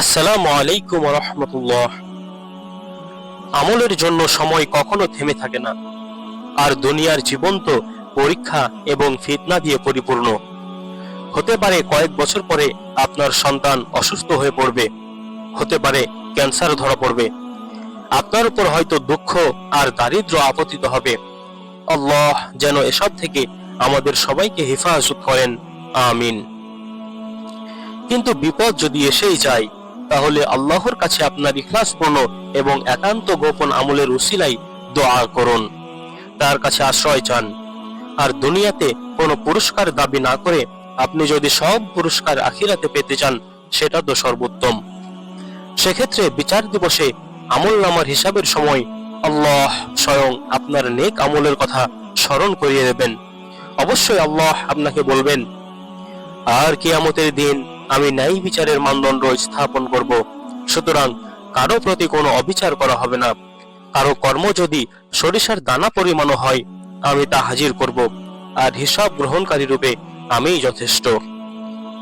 আসসালামু আলাইকুম রহমতুল্লাহ। আমলের জন্য সময় কখনো থেমে থাকে না। আর দুনিয়ার জীবন তো পরীক্ষা এবং ফিতনা দিয়ে পরিপূর্ণ। হতে পারে কয়েক বছর পরে আপনার সন্তান অসুস্থ হয়ে পড়বে। হতে পারে ক্যান্সার ধরা পড়বে। আপনার উপর হয়তো দুঃখ আর দারিদ্র আপতিত হবে। আল্লাহ যেন এসব থেকে আমাদের সবাইকে হেফাজত করেন। আমিন। কিন্তু বিপদ যদি এসেই যায় তাহলে আল্লাহর কাছে আপনার ইখলাসপূর্ণ এবং একান্ত গোপন আমলের উসিলাই দোয়া করুন। তার কাছে আশ্রয় চান। আর দুনিয়াতে কোনো পুরস্কার দাবি না করে আপনি যদি সব পুরস্কার আখিরাতে পেতে চান, সেটা তো সর্বোত্তম। সেক্ষেত্রে বিচার দিবসে আমল নামার হিসাবের সময় আল্লাহ স্বয়ং আপনার নেক আমলের কথা স্মরণ করিয়ে দেবেন। অবশ্যই আল্লাহ আপনাকে বলবেন, আর কিয়ামতের দিন আমি ন্যায় বিচারের মানদণ্ড স্থাপন করব। সুতরাং কারও প্রতি কোনো অবিচার করা হবে না। কারও কর্ম যদি সরিষার দানা পরিমাণও হয়, আমি তা হাজির করব। আর হিসাব গ্রহণকারী রূপে আমিই যথেষ্ট।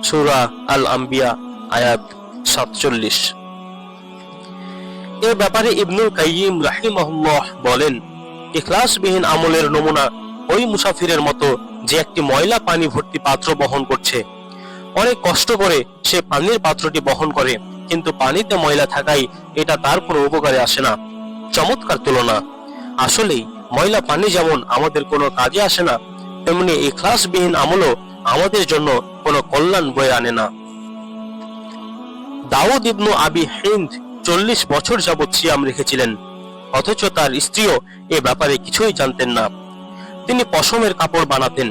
সুরা আল আম্বিয়া আয়াত সাতচল্লিশ। এ ব্যাপারে ইবনুল কাইয়িম রাহিমাহুল্লাহ বলেন, ইখলাসবিহীন আমলের নমুনা ওই মুসাফিরের মতো যে একটি ময়লা পানি ভর্তি পাত্র বহন করছে। অনেক কষ্ট করে সে পানির পাত্রটি বহন করে, কিন্তু পানিতে ময়লা থাকাই এটা তার কোনো উপকারে আসে না। চমৎকার তুলনা। আসলেই, ময়লা পানি যেমন আমাদের কোনো কাজে আসে না, তেমনি ইখলাসবিহীন আমলও আমাদের জন্য কোনো কল্যাণ বয়ে আনে না। দাউদ ইবনু আবি হিন্দ চল্লিশ বছর যাবৎ সিয়াম রেখেছিলেন, অথচ তার স্ত্রীও এ ব্যাপারে কিছুই জানতেন না। তিনি পশমের কাপড় বানাতেন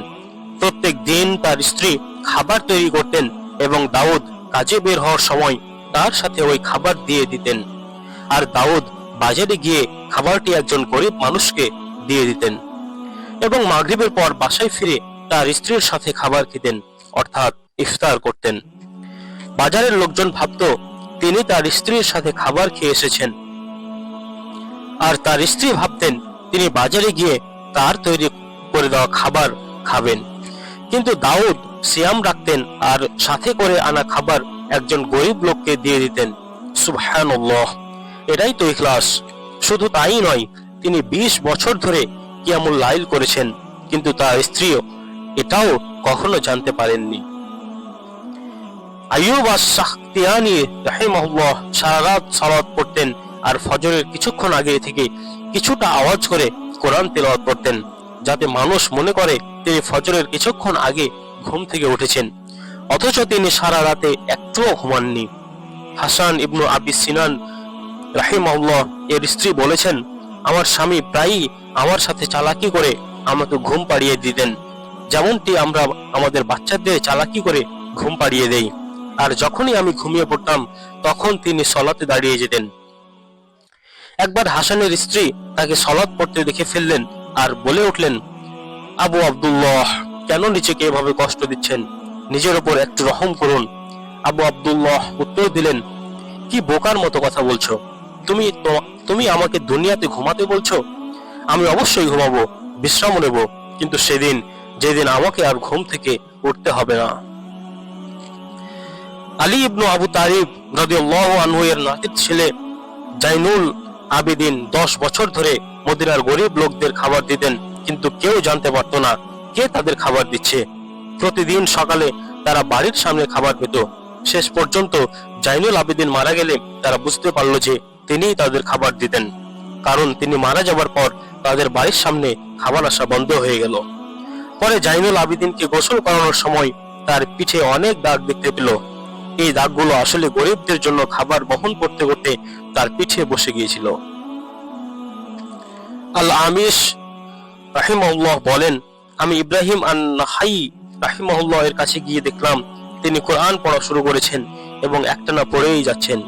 প্রত্যেক দিন তার স্ত্রী খাবার তৈরি করতেন এবং দাউদ কাজে বের হওয়ার সময় তার সাথে ওই খাবার দিয়ে দিতেন। আর দাউদ বাজারে গিয়ে খাবারটি একজন গরিব মানুষকে দিয়ে দিতেন এবং মাগরিবের পর বাসায় ফিরে তার স্ত্রীর সাথে খাবার খেতেন, অর্থাৎ ইফতার করতেন। বাজারের লোকজন ভাবত, তিনি তার স্ত্রীর সাথে খাবার খেয়ে এসেছেন। আর তার স্ত্রী ভাবতেন, তিনি বাজারে গিয়ে তার তৈরি করে দেওয়া খাবার খাবেন। কিন্তু দাউদ সিয়াম রাখতেন আর সাথে করে আনা খাবার একজন গরিব লোককে দিয়ে দিতেন। সুবহানাল্লাহ। এটাই তো ইখলাস। শুধু তাই নয়, তিনি ২০ বছর ধরে কিয়ামুল লাইল করেছেন, কিন্তু তার স্ত্রীও এটাও কখনো জানতে পারেননি। আইয়ুব আস-সাখতিয়ানি রাহিমাহুল্লাহ সারা রাত সালাত পড়তেন আর ফজরের কিছুক্ষণ আগে থেকে কিছুটা আওয়াজ করে কোরআন তেলাওয়াত করতেন। যাতে মানুষ মনে করে তিনি ফজরের কিছুক্ষণ আগে ঘুম থেকে উঠেছেন। অথচ তিনি সারা রাতে একটুও ঘুমাননি। হাসান ইবনু আবি সিনান রাহিমাহুল্লাহ এর স্ত্রী বলেছেন, আমার স্বামী প্রায়ই আমার সাথে চালাকি করে আমাকে ঘুম পাড়িয়ে দিতেন। যেমনটি আমরা আমাদের বাচ্চাদের চালাকি করে ঘুম পাড়িয়ে দেই। আর যখনই আমি ঘুমিয়ে পড়তাম, তখন তিনি সলাতে দাঁড়িয়ে যেতেন। একবার হাসানের স্ত্রী তাকে সলাৎ পড়তে দেখে ফেললেন। আর বলে উঠলেন, আবু আব্দুল্লাহ, কেন নিজেকে এভাবে কষ্ট দিচ্ছেন? নিজের উপর একটু রহম করুন। আবু আব্দুল্লাহ উত্তর দিলেন, কি বোকার মতো কথা বলছো? তুমি তুমি আমাকে দুনিয়াতে ঘুমাতে বলছো? আমি অবশ্যই ঘুমাবো বিশ্রাম নেব, কিন্তু সেদিন, যেদিন আমাকে আর ঘুম থেকে উঠতে হবে না। আলী ইবনু আবু তারিব রাদিয়াল্লাহু আনহু এর নাতির ছেলে জাইনুল আবেদিন দশ বছর ধরে মদিনার গরিব লোকদের খাবার দিতেন, কিন্তু কেউ জানতে পারতো না কে তাদের খাবার দিচ্ছে। প্রতিদিন সকালে তারা বাড়ির সামনে খাবার পেত। শেষ পর্যন্ত জাইনুল আবেদিন মারা গেলে তারা বুঝতে পারল যে তিনিই তাদের খাবার দিতেন। কারণ তিনি মারা যাবার পর তাদের বাড়ির সামনে খাবার আসা বন্ধ হয়ে গেল। পরে জাইনুল আবেদিনকে গোসল করানোর সময় তার পিঠে অনেক দাগ দেখতে পেল। এই দাগগুলো আসলে গরিবদের জন্য খাবার বহন করতে করতে তার পিঠে বসে গিয়েছিল। আল আমিশ রাহিমাহুল্লাহ বলেন, আমি ইব্রাহিম আন নাহাই রাহিমাহুল্লাহ এর কাছে গিয়ে দেখলাম, তিনি কোরআন পড়া শুরু করেছেন এবং একটানা পড়েই যাচ্ছেন।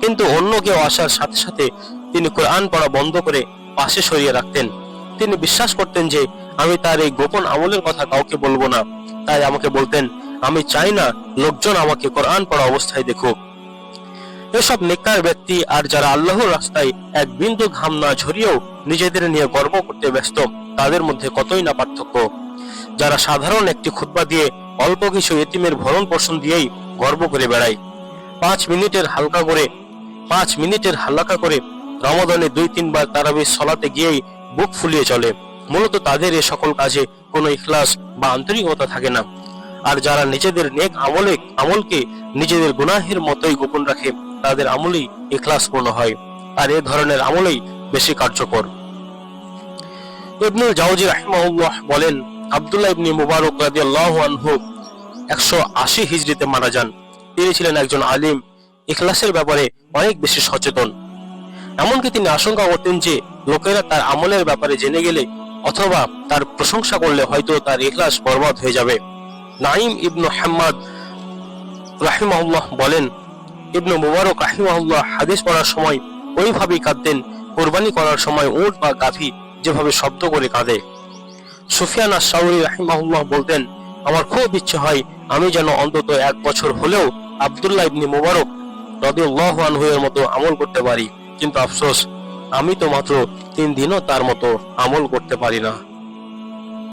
কিন্তু অন্য কেউ আসার সাথে সাথে তিনি কোরআন পড়া বন্ধ করে পাশে সরিয়ে রাখতেন। তিনি বিশ্বাস করতেন যে, আমি তার এই গোপন আমলের কথা কাউকে বলব না। তাই আমাকে বলতেন, আমি চাই না লোকজন আমাকে কোরআন পড়া অবস্থায় দেখুক। এসব নেককার ব্যক্তি আর যারা আল্লাহর রাস্তায় এক বিন্দু ঘাম না ঝরিয়েও নিজেদের নিয়ে গর্ব করতে ব্যস্ত, তাদের মধ্যে কতই না পার্থক্য? যারা সাধারণ একটি খুতবা দিয়ে অল্প কিছু এতিমের ভরণ পোষণ দিয়েই গর্ব করে বেড়ায়। পাঁচ মিনিটের হালকা করে, পাঁচ মিনিটের হালকা করে রমাদানে দুই তিনবার তারাবির সলাতে গিয়েই বুক ফুলিয়ে চলে। মূলত তাদের এ সকল কাজে কোনো ইখলাস বা আন্তরিকতা থাকে না। আর যারা নিজেদের নেক আমলে, আমলকে নিজেদের গুনাহের মতোই গোপন রাখে তাদের আমলেই ইখলাসপূর্ণ হয় আর এ ধরনের আমলেই বেশি কার্যকর। ইবনুল জাওজি রাহিমাহুল্লাহ বলেন, আব্দুল্লাহ ইবনি মুবারক রাদিয়াল্লাহু আনহু একশো আশি হিজরিতে মারা যান। তিনি ছিলেন একজন আলিম ইখলাসের ব্যাপারে অনেক বেশি সচেতন। এমনকি তিনি আশঙ্কা করতেন যে, লোকেরা তার আমলের ব্যাপারে জেনে গেলে অথবা তার প্রশংসা করলে হয়তো তার ইখলাস বরবাদ হয়ে যাবে। নাইম ইবনু হাম্মাদ রাহিমাহুল্লাহ বলেন ইবনু মুবারক রাহিমাহুল্লাহ হাদিস পড়ার সময় ওইভাবেই কাঁদতেন, কোরবানি করার সময় উট বা গাভী যেভাবে শব্দ করে কাঁদে। সুফিয়ান আসাউরি রাহিমাহুল্লাহ বলতেন, আমার খুব ইচ্ছে হয় আমি যেন অন্তত এক বছর হলেও আব্দুল্লাহ ইবনি মুবারক রদিউল্লাহ আনহু এর মতো আমল করতে পারি। কিন্তু আফসোস, আমি তো মাত্র তিন দিনও তার মতো আমল করতে পারি না।